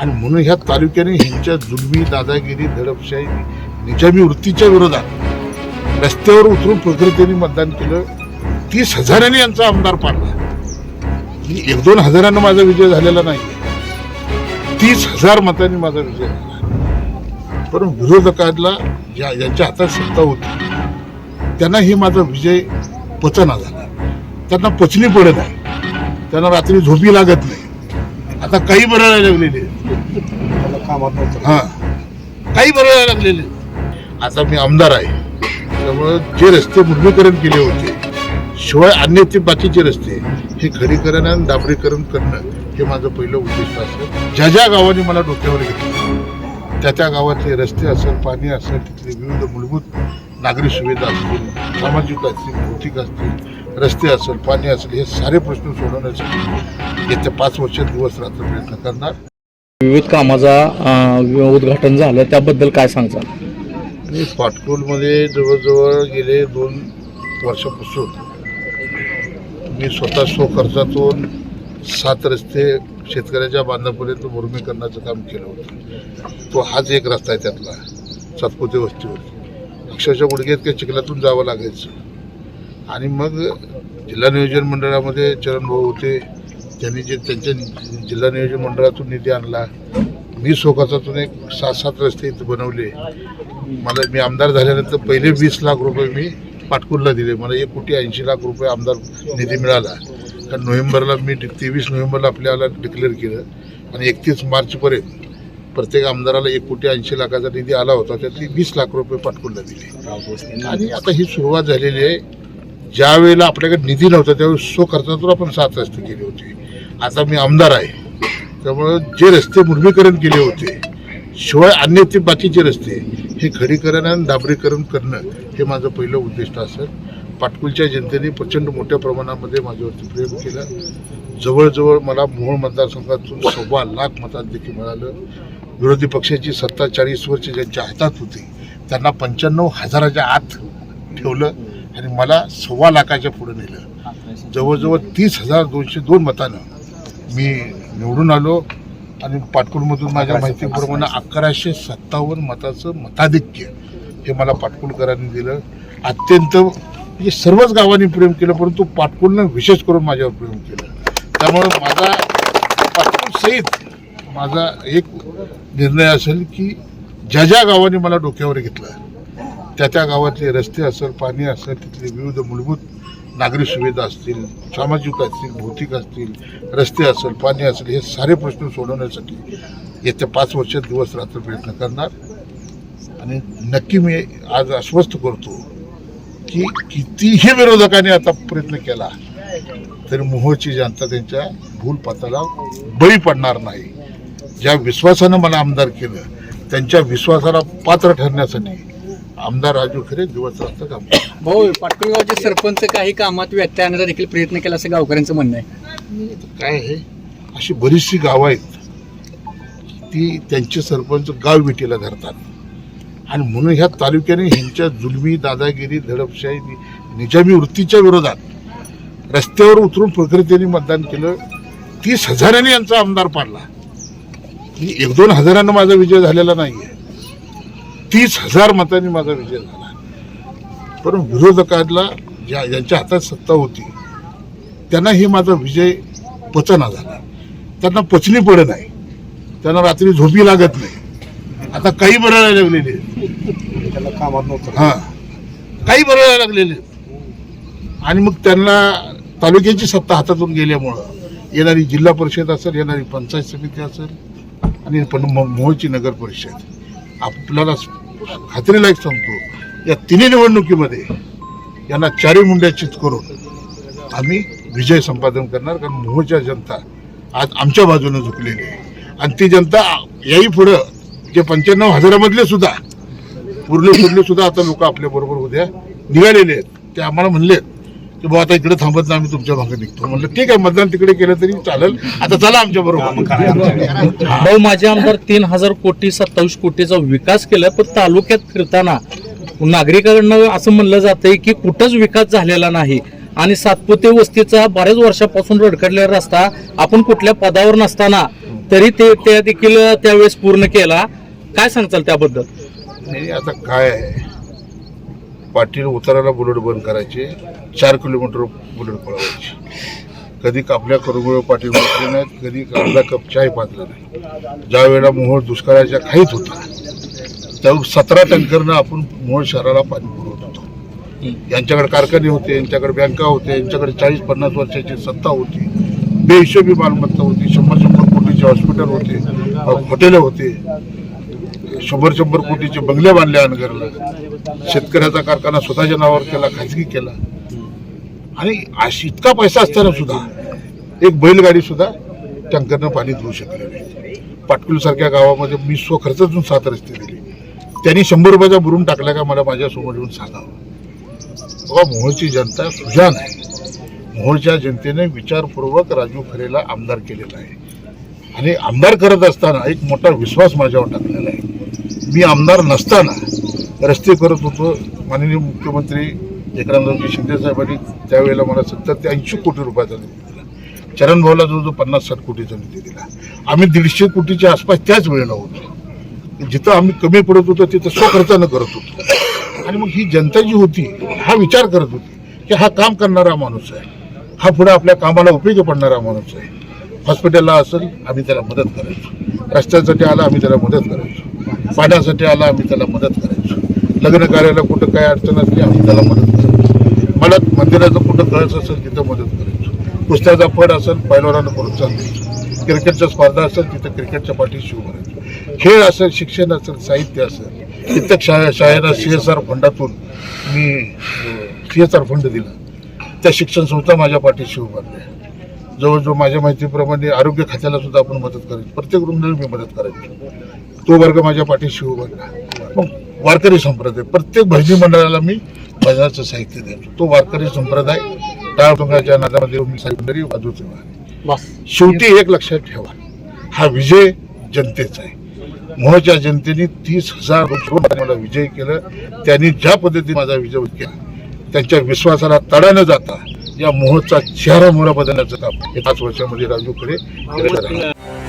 आणि म्हणून ह्या तालुक्याने ह्यांच्या जुलमी दादागिरी दडपशाही निजामी वृत्तीच्या विरोधात रस्त्यावर उतरून प्रकृतीने मतदान केलं. तीस हजारांनी यांचा आमदार पाडला. एक दोन हजारांना माझा विजय झालेला नाही. तीस हजार मतांनी माझा विजय झाला. पण विरोधकांना ज्या ज्यांच्या हातात सत्ता होती त्यांना हे माझा विजय पचना झाला. त्यांना पचनी पडत आहे. त्यांना रात्री झोपी लागत नाही. आता काही बरं लागलेले. हा. काही बरं लागलेले आता मी आमदार आहे. त्यामुळं जे रस्ते मुर्मीकरण केले होते शिवाय अन्य ते बाकीचे रस्ते हे खडीकरण आणि डांबरीकरण करणं हे माझं पहिलं उद्दिष्ट असेल ज्या ज्या गावांनी मला डोक्यावर घेतलं त्या त्या गावातले रस्ते असेल पाणी असेल तिथली विविध मूलभूत नागरी सुविधा असतील सामाजिक असतील भौतिक असतील रस्ते असेल पाणी असेल हे सारे प्रश्न सोडवण्यासाठी येत्या पाच वर्षात दिवस रात्र प्रयत्न करणार. विविध कामाचा उद्घाटन झालं. त्याबद्दल काय सांगता मी पाटकोलमध्ये जवळजवळ गेले दोन वर्षापासून. मी स्वतः स्वखर्चातून सात रस्ते शेतकऱ्याच्या बांधापर्यंत मुरमीकरणाचं काम केलं होतं. तो हाच एक रस्ता आहे त्यातला सातपुते वस्तीवर. अक्षरशः गुडघ्यात काही चिखलातून जावं लागायचं. आणि मग जिल्हा नियोजन मंडळामध्ये चरणभाऊ होते त्यांनी जे त्यांच्या जिल्हा नियोजन मंडळातून निधी आणला मी स्वखर्चातून एक सात सात रस्ते इथं बनवले. मला मी आमदार झाल्यानंतर पहिले वीस लाख रुपये मी पाटकुरला दिले. मला एक कोटी ऐंशी लाख रुपये आमदार निधी मिळाला. कारण नोव्हेंबरला मी तेवीस नोव्हेंबरला आपल्याला डिक्लेअर केलं. आणि एकतीस मार्चपर्यंत प्रत्येक आमदाराला एक कोटी ऐंशी लाखाचा निधी आला होता. त्यातली वीस लाख रुपये पाटकुरला दिले. आणि आता ही सुरुवात झालेली आहे. ज्या वेळेला आपल्याकडे निधी नव्हता त्यावेळेस स्वखर्चातून आपण सात रस्ते केले होते. आता मी आमदार आहे. त्यामुळं जे रस्ते मुरमीकरण केले होते शिवाय अन्य ते बाकीचे रस्ते हे खडीकरण आणि डांबरीकरण करणं हे माझं पहिलं उद्दिष्ट असेल पाटकुलच्या जनतेने प्रचंड मोठ्या प्रमाणामध्ये माझ्यावरती प्रेम केलं. जवळजवळ मला मोहोळ मतदारसंघातून सव्वा लाख मतात देखील मिळालं. विरोधी पक्षाची सत्ता चाळीस वर्ष ज्यांच्या हातात होती त्यांना पंच्याण्णव हजाराच्या आत ठेवलं आणि मला सव्वा लाखाच्या पुढे नेलं. जवळजवळ तीस हजार दोनशे दोन मतानं मी निवडून आलो आणि पाटकुलमधून माझ्या माहितीप्रमाणे अकराशे सत्तावन्न मताचं मताधिक्य हे मला पाटकुलकरांनी दिलं. अत्यंत म्हणजे सर्वच गावांनी प्रेम केलं परंतु पाटकुलनं विशेष करून माझ्यावर प्रेम केलं. त्यामुळं माझा पाटकुल सहित माझा एक निर्णय असेल की ज्या ज्या गावांनी मला डोक्यावर घेतलं त्या त्या गावातले रस्ते असेल पाणी असेल तिथले विविध मूलभूत नागरी सुविधा असतील सामाजिक असतील भौतिक असतील रस्ते असेल पाणी असेल हे सारे प्रश्न सोडवण्यासाठी येत्या पाच वर्षात दिवस रात्र प्रयत्न करणार. आणि नक्की मी आज आश्वस्त करतो की कितीही विरोधकांनी आता प्रयत्न केला तरी मोहोळची जनता त्यांच्या भूल पाताला बळी पडणार नाही. ज्या विश्वासानं मला आमदार केलं त्यांच्या विश्वासाला पात्र ठरण्यासाठी आमदार राजू खरे दिवस रात्र काम. भाऊ पाटकुळगावचे सरपंच काही कामात व्यत्यय आणण्याचा देखील प्रयत्न केला असं गावकऱ्यांचं म्हणणं आहे. काय आहे? अशी बरीचशी गावं आहेत. ती त्यांचे सरपंच गाव विटीला धरतात. आणि म्हणून ह्या तालुक्याने ह्यांच्या जुलमी दादागिरी दडपशाही नि- निजामी वृत्तीच्या विरोधात रस्त्यावर उतरून प्रकृतीने मतदान केलं. तीस हजारांनी यांचा आमदार पाडला. एक दोन हजारांना माझा विजय झालेला नाहीये. तीस हजार मतांनी माझा विजय झाला. पण विरोधकांना ज्या ज्यांच्या हातात सत्ता होती त्यांना हे माझा विजय पचना झाला. त्यांना पचनी पडत नाही. त्यांना रात्री झोपी लागत नाही. आता काही बरं लागलेले. हा. काही बरं लागलेले. आणि मग त्यांना तालुक्याची सत्ता हातातून गेल्यामुळं येणारी जिल्हा परिषद असेल येणारी पंचायत समिती असेल आणि पण म- मोहोळची नगर परिषद. आपल्याला खात्रीलायक सांगतो. या तिन्ही निवडणुकीमध्ये यांना चारी मुंड्या चित करून आम्ही विजय संपादन करणार कारण मोहच्या जनता आज आमच्या बाजूने झुकलेली आहे. आणि ती जनता याही पुढं जे पंच्याण्णव हजारामधले सुद्धा उरले सुरले सुद्धा आता लोक आपल्या बरोबर उद्या निघालेले आहेत. ते आम्हाला म्हणले की बाबा आता इकडे थांबत नाही आम्ही तुमच्या मागे निघतो. म्हणलं ठीक आहे मतदान तिकडे केलं तरी चालेल. आता चला आमच्या बरोबर. भाऊ माझे आमदार तीन हजार कोटी सत्तावीस कोटीचा विकास केला पण तालुक्यात फिरताना नागरिकांकडनं असं म्हणलं जातंय की कुठंच विकास झालेला नाही. आणि सातपुते वस्तीचा बऱ्याच वर्षापासून रडकडलेला रस्ता आपण कुठल्या पदावर नसताना तरी ते त्या देखील त्यावेळेस पूर्ण केला. काय सांगचाल त्याबद्दल? नाही आता काय आहे? पाटील उताराला बुलेट बंद करायचे चार किलोमीटर बुलेट पळवायचे. कधी आपल्या करुगुळ पाटील बसले नाहीत कधी अर्धा कप चाय पाजला नाही ज्या वेळेला मोहोळ दुष्काळाच्या खाईत होता त्या सतरा टँकरनं आपण मोहोळ शहराला पाणी पुरवत होतो. यांच्याकडे कारखाने होते यांच्याकडे बँका होते यांच्याकडे चाळीस पन्नास वर्षाची सत्ता होती. बेहिशोबी मालमत्ता होती शंभर शंभर कोटीचे हॉस्पिटल होते हॉटेलं होते. शंभर शंभर कोटीचे बंगले बांधले अनगरला. शेतकऱ्याचा कारखाना स्वतःच्या नावावर केला खाजगी केला. आणि इतका पैसा असताना सुद्धा एक बैलगाडी सुद्धा टँकरनं पाणी धुवू शकले नाही. पाटकुल सारख्या गावामध्ये मी स्वखर्चातून सात रस्ते दिले. त्यांनी शंभर रुपयाचा बुरून टाकला का मला माझ्यासमोर येऊन सांगावं बाबा मोहोळची जनता सुजान आहे. मोहोळच्या जनतेने विचारपूर्वक राजू खरेला आमदार केलेला आहे. आणि आमदार करत असताना एक मोठा विश्वास माझ्यावर टाकलेला आहे. मी आमदार नसताना रस्ते करत होतो. माननीय मुख्यमंत्री एकनाथरावजी शिंदे साहेबांनी त्यावेळेला मला सत्तर ते ऐंशी कोटी रुपयाचा निधी दिला. चरण भाऊला जवळजवळ पन्नास साठ कोटीचा निधी दिला आम्ही दीडशे कोटीच्या आसपास त्याच वेळेला होतो. जिथं आम्ही कमी पडत होतो तिथं स्वखर्चानं करत होतो. आणि मग ही जनता जी होती हा विचार करत होती की हा काम करणारा माणूस आहे. हा पुढे आपल्या कामाला उपयोगी पडणारा माणूस आहे. हॉस्पिटलला असेल आम्ही त्याला मदत करायचो. रस्त्यासाठी आला आम्ही त्याला मदत करायचो. पाण्यासाठी आला आम्ही त्याला मदत करायचो. लग्न कार्याला कुठं काय अडचण असली आम्ही त्याला मदत करायचो मला मंदिराचं कुठं कळस असेल तिथं मदत करायचो. कुस्त्याचा फड असेल पैलवानानं प्रोत्साहन द्यायचो. क्रिकेटच्या स्पर्धा असेल तिथं क्रिकेटच्या पाठीशी उभं राहायचो. खेळ असेल शिक्षण असेल साहित्य असेल कित्येक शाळा शाळेला सी एस आर फंडातून मी सी एस आर फंड दिला. त्या शिक्षण संस्था माझ्या पाठीशी उभारल्या जवळजवळ माझ्या माहितीप्रमाणे आरोग्य खात्याला सुद्धा आपण मदत करायची. प्रत्येक रुग्णाला मी मदत करायचो. तो वर्ग माझ्या पाठीशी उभारला मग वारकरी संप्रदाय. प्रत्येक भजनी मंडळाला मी भजनाचं साहित्य द्यायचो तो वारकरी संप्रदाय टाळतुंगाच्या नादामध्ये मी सायकलरी वाजवतो बस. शेवटी एक लक्षात ठेवा. हा विजय जनतेचा आहे. मोहच्या जनतेने तीस हजार मला विजय केलं. त्यांनी ज्या पद्धतीने माझा विजय केला त्यांच्या विश्वासाला तडा न जाता या मोहचा चेहरा मोहरा बदलण्याचं काम हे पाच वर्षामध्ये राजूकडे आहे.